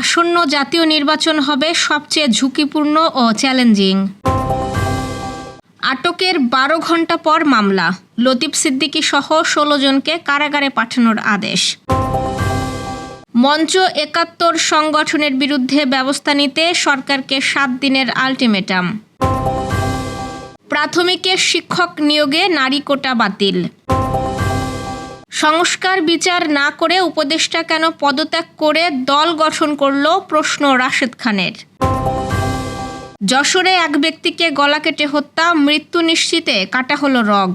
আসন্ন জাতীয় নির্বাচন হবে সবচেয়ে ঝুঁকিপূর্ণ ও চ্যালেঞ্জিং। আটকের বারো ঘণ্টা পর মামলা। লতিফ সিদ্দিকী সহ ষোলো জনকে কারাগারে পাঠানোর আদেশ। মঞ্চ একাত্তর সংগঠনের বিরুদ্ধে ব্যবস্থা নিতে সরকারকে সাত দিনের আলটিমেটাম। প্রাথমিকে শিক্ষক নিয়োগে নারী কোটা বাতিল। সংস্কার বিচার না করে উপদেষ্টা কেন পদত্যাগ করে দল গঠন করল প্রশ্ন রাশেদ খানের। যশোরে এক ব্যক্তিকে গলা কেটে হত্যা, মৃত্যু নিশ্চিতে কাটা হলো রগ।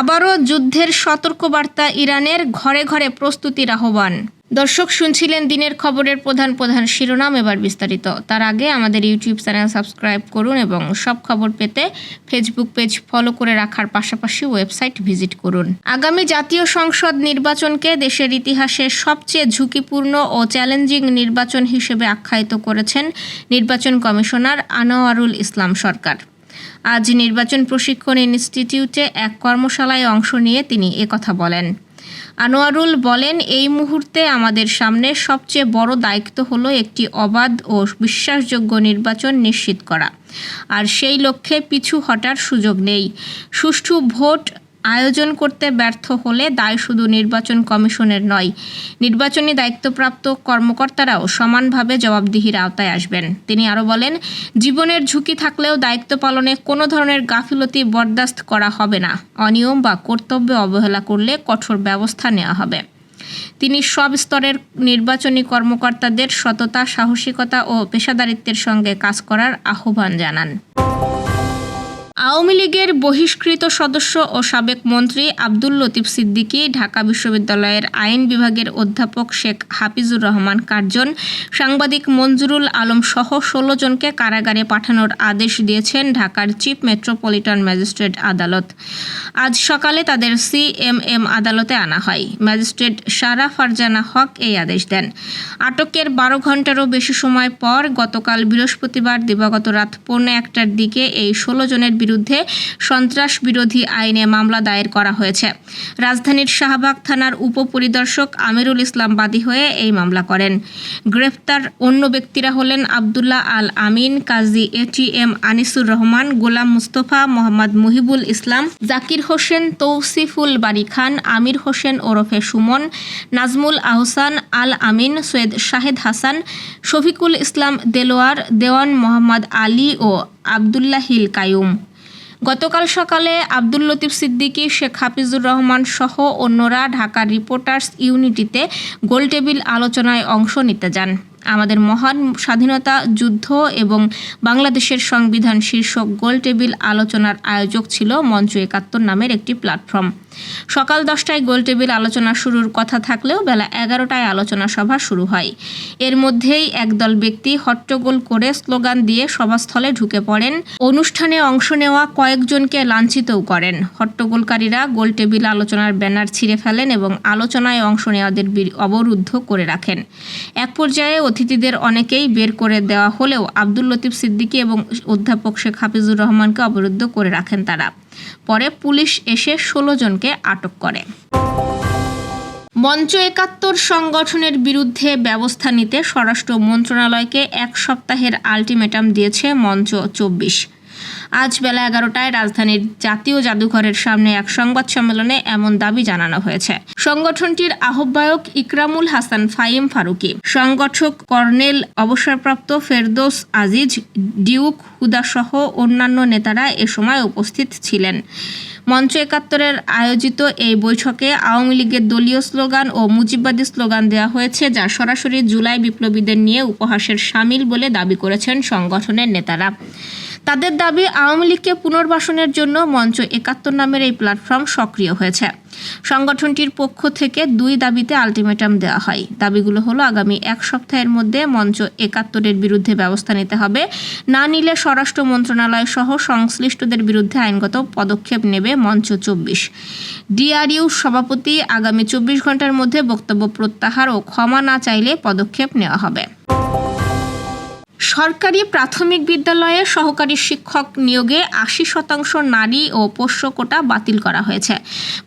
আবারও যুদ্ধের সতর্কবার্তা ইরানের ঘরে ঘরে প্রস্তুতির আহ্বান। দর্শক, শুনছিলেন দিনের খবরের প্রধান প্রধান শিরোনাম এবার বিস্তারিত। তার আগে আমাদের ইউটিউব চ্যানেল সাবস্ক্রাইব করুন এবং সব খবর পেতে ফেসবুক পেজ ফলো করে রাখার পাশাপাশি ওয়েবসাইট ভিজিট করুন। আগামী জাতীয় সংসদ নির্বাচনকে দেশের ইতিহাসে সবচেয়ে ঝুঁকিপূর্ণ ও চ্যালেঞ্জিং নির্বাচন হিসেবে আখ্যায়িত করেছেন নির্বাচন কমিশনার আনোয়ারুল ইসলাম সরকার। আজ নির্বাচন প্রশিক্ষণ ইনস্টিটিউটে এক কর্মশালায় অংশ নিয়ে তিনি একথা বলেন। আনোয়ারুল বলেন, এই মুহূর্তে আমাদের সামনে সবচেয়ে বড় দায়িত্ব হলো একটি অবাধ ও বিশ্বাসযোগ্য নির্বাচন নিশ্চিত করা। আর সেই লক্ষ্যে পিছু হটার সুযোগ নেই। সুষ্ঠু ভোট আয়োজন করতে ব্যর্থ হলে দায় শুধু নির্বাচন কমিশনের নয়, নির্বাচনী দায়িত্বপ্রাপ্ত কর্মকর্তারাও সমানভাবে জবাবদিহির আওতায় আসবেন। তিনি আরও বলেন, জীবনের ঝুঁকি থাকলেও দায়িত্ব পালনে কোনো ধরনের গাফিলতি বরদাস্ত করা হবে না। অনিয়ম বা কর্তব্য অবহেলা করলে কঠোর ব্যবস্থা নেওয়া হবে। তিনি সব স্তরের নির্বাচনী কর্মকর্তাদের সততা, সাহসিকতা ও পেশাদারিত্বের সঙ্গে কাজ করার আহ্বান জানান। আওয়ামী লীগের বহিষ্কৃত সদস্য ও সাবেক মন্ত্রী আব্দুল লতিফ সিদ্দিকী ঢাকা বিশ্ববিদ্যালয়ের আইন বিভাগের অধ্যাপক শেখ হাফিজুর রহমান কার্জন, সাংবাদিক মঞ্জুরুল আলম সহ ষোলো জনকে কারাগারে পাঠানোর আদেশ দিয়েছেন ঢাকার চিফ মেট্রোপলিটন ম্যাজিস্ট্রেট আদালত। আজ সকালে তাদের সিএমএম আদালতে আনা হয়। ম্যাজিস্ট্রেট সারা ফারজানা হক এই আদেশ দেন। আটকের বারো ঘন্টারও বেশি সময় পর গতকাল বৃহস্পতিবার দিবাগত রাত পৌনে একটার দিকে এই ষোলো জনের বিরুদ্ধে সন্ত্রাস বিরোধী আইনে মামলা দায়ের করা হয়েছে। রাজধানীর শাহবাগ থানার উপপরিদর্শক আমিরুল ইসলাম বাদী হয়ে এই মামলা করেন। গ্রেফতার অন্য ব্যক্তিরা হলেন আবদুল্লাহ আল আমিন, কাজী এটিএম আনিসুর রহমান, গোলাম মুস্তফা, মোহাম্মদ মুহিবুল ইসলাম, জাকির হোসেন, তৌসিফুল বারি খান, আমির হোসেন ওরফে সুমন, নাজমুল আহসান, আল আমিন, সৈয়দ শাহেদ হাসান, শফিকুল ইসলাম দেলোয়ার, দেওয়ান মোহাম্মদ আলী ও আবদুল্লাহিল কায়ুম। গতকাল সকালে আব্দুল লতিফ সিদ্দিকী, শেখ হাফিজুর রহমান সহ অন্যরা ঢাকা রিপোর্টার্স ইউনিটিতে গোলটেবিল আলোচনায় অংশ নিতে যান। আমাদের মহান স্বাধীনতা যুদ্ধ এবং বাংলাদেশের সংবিধান শীর্ষক গোলটেবিল আলোচনার আয়োজক ছিল মঞ্চ একাত্তর নামের একটি প্ল্যাটফর্ম। সকাল দশটায় গোলটেবিল আলোচনা শুরুর কথা থাকলেও বেলা এগারোটায় আলোচনা সভা শুরু হয়। এর মধ্যেই একদল ব্যক্তি হট্টগোল করে স্লোগান দিয়ে সভাস্থলে ঢুকে পড়েন। অনুষ্ঠানে অংশ নেওয়া কয়েকজনকে লাঞ্ছিতও করেন। হট্টগোলকারীরা গোলটেবিল আলোচনার ব্যানার ছিঁড়ে ফেলেন এবং আলোচনায় অংশ নেওয়াদের অবরুদ্ধ করে রাখেন। এক পর্যায়ে অতিথিদের অনেকেই বের করে দেওয়া হলেও আব্দুল লতিফ সিদ্দিকী এবং অধ্যাপক শেখ হাফিজুর রহমানকে অবরুদ্ধ করে রাখেন তারা। পরে পুলিশ এসে ষোলো জনকে আটক করে। মঞ্চ একাত্তর সংগঠনের বিরুদ্ধে ব্যবস্থা নিতে স্বরাষ্ট্র মন্ত্রণালয়কে এক সপ্তাহের আলটিমেটাম দিয়েছে মঞ্চ চব্বিশ। আজ বেলা এগারোটায় রাজধানীর জাতীয় জাদুঘরের সামনে এক সংবাদ সম্মেলনে এমন দাবি জানানো হয়েছে। সংগঠনটির আহ্বায়ক ইকরামুল হাসান ফাইম ফারুকি, সংগঠক কর্নেল অবসরপ্রাপ্ত ফেরদৌস আজিজ, ডিউক হুদাসহ অন্যান্য নেতারা এ সময় উপস্থিত ছিলেন। মঞ্চ একাত্তরের আয়োজিত এই বৈঠকে আওয়ামী লীগের দলীয় স্লোগান ও মুজিববাদী স্লোগান দেওয়া হয়েছে, যা সরাসরি জুলাই বিপ্লবীদের নিয়ে উপহাসের সামিল বলে দাবি করেছেন সংগঠনের নেতারা। তাদের দাবি আওয়ামী লীগকে পুনর্বাসনের জন্য মঞ্চ একাত্তর নামের এই প্ল্যাটফর্ম সক্রিয় হয়েছে। সংগঠনটির পক্ষ থেকে দুই দাবিতে আলটিমেটাম দেওয়া হয়। দাবিগুলো হলো, আগামী এক সপ্তাহের মধ্যে মঞ্চ একাত্তরের বিরুদ্ধে ব্যবস্থা নিতে হবে। না নিলে স্বরাষ্ট্র মন্ত্রণালয় সহ সংশ্লিষ্টদের বিরুদ্ধে আইনগত পদক্ষেপ নেবে মঞ্চ চব্বিশ। ডিআরইউ সভাপতি আগামী চব্বিশ ঘণ্টার মধ্যে বক্তব্য প্রত্যাহার ও ক্ষমা না চাইলে পদক্ষেপ নেওয়া হবে। সরকারি প্রাথমিক বিদ্যালয়ে সহকারী শিক্ষক নিয়োগে আশি শতাংশ নারী ও পোষ্য কোটা বাতিল করা হয়েছে।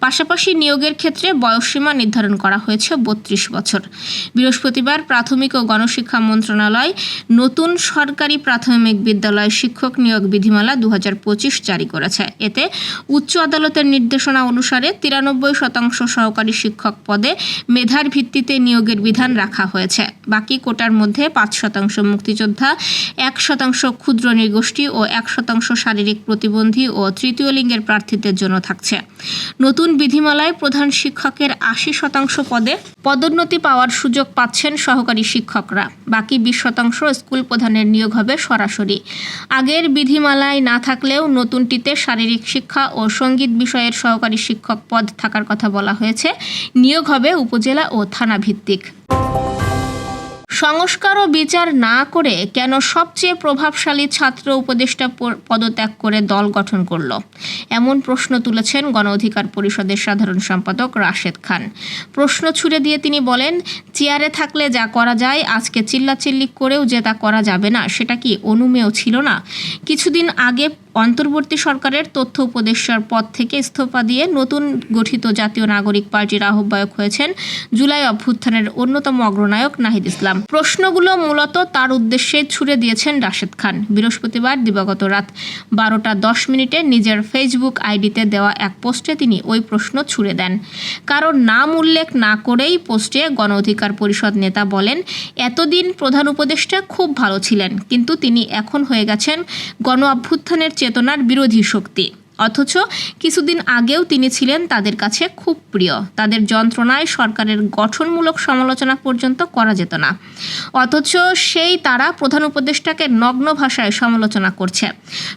পাশাপাশি নিয়োগের ক্ষেত্রে বয়সসীমা নির্ধারণ করা হয়েছে বত্রিশ বছর। বৃহস্পতিবার প্রাথমিক ও গণশিক্ষা মন্ত্রণালয় নতুন সরকারি প্রাথমিক বিদ্যালয় শিক্ষক নিয়োগ বিধিমালা দু পঁচিশ জারি করেছে। এতে উচ্চ আদালতের নির্দেশনা অনুসারে তিরানব্বই শতাংশ সহকারী শিক্ষক পদে মেধার ভিত্তিতে নিয়োগের বিধান রাখা হয়েছে। বাকি কোটার মধ্যে পাঁচ শতাংশ মুক্তিযোদ্ধা এক শতাংশ ক্ষুদ্র নৃগোষ্ঠী ও এক শতাংশ শারীরিক প্রতিবন্ধী ও তৃতীয় লিঙ্গের প্রার্থীদের জন্য থাকছে। নতুন বিধিমালায় প্রধান শিক্ষকের আশি শতাংশ পদে পদোন্নতি পাওয়ার সুযোগ পাচ্ছেন সহকারী শিক্ষকরা। বাকি বিশ শতাংশ স্কুল প্রধানের নিয়োগ হবে সরাসরি। আগের বিধিমালায় না থাকলেও নতুনটিতে শারীরিক শিক্ষা ও সংগীত বিষয়ের সহকারী শিক্ষক পদ থাকার কথা বলা হয়েছে। নিয়োগ হবে উপজেলা ও থানা ভিত্তিক সংস্কার ও বিচার না করে কেন সবচেয়ে প্রভাবশালী ছাত্র উপদেষ্টা পদত্যাগ করে দল গঠন করল? এমন প্রশ্ন তুলেছেন গণ অধিকার পরিষদের সাধারণ সম্পাদক রাশেদ খান। প্রশ্ন ছুড়ে দিয়ে তিনি বলেন, চেয়ারে থাকলে যা করা যায়, আজকে চিল্লাচিল্লি করেও যে তা করা যাবে না, সেটা কি অনুমেয় ছিল না? কিছুদিন আগে অন্তর্বর্তী সরকারের তথ্য উপদেষ্টার পদ থেকে ইস্তফা দিয়ে নতুন গঠিত জাতীয় নাগরিক পার্টির আহ্বায়ক হয়েছেন জুলাই অভ্যুত্থানের অন্যতম অগ্রনায়ক নাহিদ ইসলাম। প্রশ্নগুলো মূলত তার উদ্দেশ্যে ছুড়ে দিয়েছেন রাশেদ খান। বৃহস্পতিবার দিবাগত রাত বারোটা দশ মিনিটে নিজের ফেসবুক আইডিতে দেওয়া এক পোস্টে তিনি ওই প্রশ্ন ছুড়ে দেন। কারণ নাম উল্লেখ না করেই পোস্টে গণ অধিকার পরিষদ নেতা বলেন, এতদিন প্রধান উপদেষ্টা খুব ভালো ছিলেন, কিন্তু তিনি এখন হয়ে গেছেন গণ অভ্যুত্থানের চেতনার বিরোধী শক্তি। অথচ কিছুদিন আগেও তিনি ছিলেন তাদের কাছে খুব প্রিয়। তাদের যন্ত্রণায় সরকারের গঠনমূলক সমালোচনা পর্যন্ত করা যেত না। অথচ সেই তারা প্রধান উপদেষ্টাকে নগ্ন ভাষায় সমালোচনা করছে।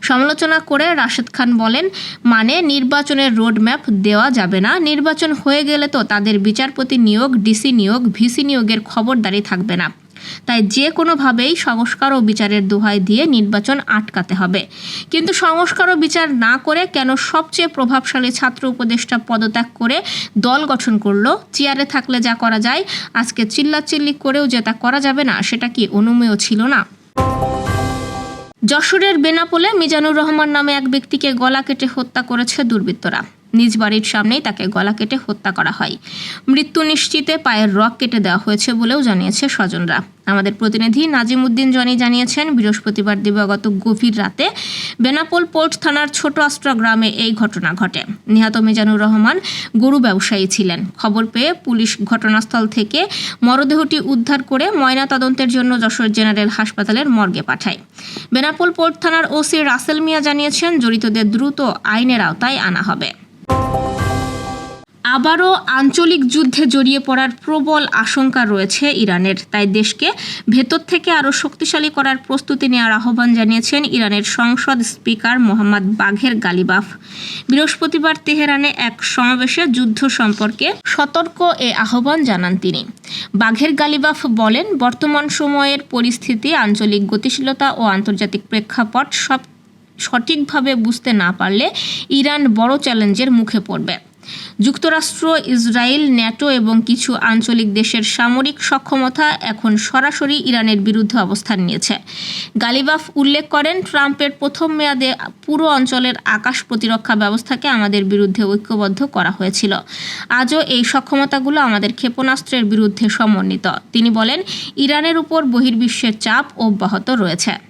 সমালোচনা করে রাশেদ খান বলেন মানে নির্বাচনের রোডম্যাপ দেওয়া যাবে না। নির্বাচন হয়ে গেলে তো তাদের বিচারপতি নিয়োগ, ডিসি নিয়োগ, ভিসি নিয়োগের খবরদারি থাকবে না। তাই যে কোনোভাবেই সংস্কার ও বিচারের দোহাই দিয়ে নির্বাচন আটকাতে হবে। কিন্তু সংস্কার ও বিচার না করে কেন সবচেয়ে প্রভাবশালী ছাত্র উপদেষ্টা পদত্যাগ করে দল গঠন করল? চেয়ারে থাকলে যা করা যায়, আজকে চিল্লাচিল্লি করেও যে তা করা যাবে না, সেটা কি অনুমেয় ছিল না? যশোরের বেনাপোলে মিজানুর রহমান নামে এক ব্যক্তিকে গলা কেটে হত্যা করেছে দুর্বৃত্তরা। নিজ বাড়ির সামনেই তাকে গলা কেটে হত্যা করা হয়। মৃত্যু নিশ্চিতে পায়ের রক কেটে দেওয়া হয়েছে বলেও জানিয়েছে স্বজনরা। আমাদের প্রতিনিধি নাজিম উদ্দিন জনি জানিয়েছেন, বৃহস্পতিবার দিবাগত গভীর রাতে বেনাপোল পোর্ট থানার ছোট আস্ত্রা গ্রামে এই ঘটনা ঘটে। নিহত মিজানুর রহমান গরু ব্যবসায়ী ছিলেন। খবর পেয়ে পুলিশ ঘটনাস্থল থেকে মরদেহটি উদ্ধার করে ময়না তদন্তের জন্য যশোর জেনারেল হাসপাতালের মর্গে পাঠায়। বেনাপোল পোর্ট থানার ওসি রাসেল মিয়া জানিয়েছেন, জড়িতদের দ্রুত আইনের আওতায় আনা হবে। আবারও আঞ্চলিক যুদ্ধে জড়িয়ে পড়ার প্রবল আশঙ্কা রয়েছে ইরানের। তাই দেশকে ভেতর থেকে আরও শক্তিশালী করার প্রস্তুতি নেওয়ার আহ্বান জানিয়েছেন ইরানের সংসদ স্পিকার মোহাম্মদ বাঘের গালিবাফ। বৃহস্পতিবার তেহরানে এক সমাবেশে যুদ্ধ সম্পর্কে সতর্ক এ আহ্বান জানান তিনি। বাঘের গালিবাফ বলেন, বর্তমান সময়ের পরিস্থিতি, আঞ্চলিক গতিশীলতা ও আন্তর্জাতিক প্রেক্ষাপট সব সঠিকভাবে বুঝতে না পারলে ইরান বড় চ্যালেঞ্জের মুখে পড়বে। যুক্তরাষ্ট্র, ইসরায়েল, ন্যাটো এবং কিছু আঞ্চলিক দেশের সামরিক সক্ষমতা এখন সরাসরি ইরানের বিরুদ্ধে অবস্থান নিয়েছে। গালিবাফ উল্লেখ করেন, ট্রাম্পের প্রথম মেয়াদে পুরো অঞ্চলের আকাশ প্রতিরক্ষা ব্যবস্থাকে আমাদের বিরুদ্ধে ঐক্যবদ্ধ করা হয়েছিল। আজও এই সক্ষমতাগুলো আমাদের ক্ষেপণাস্ত্রের বিরুদ্ধে সমন্বিত। তিনি বলেন, ইরানের উপর বহির্বিশ্বের চাপ অব্যাহত রয়েছে।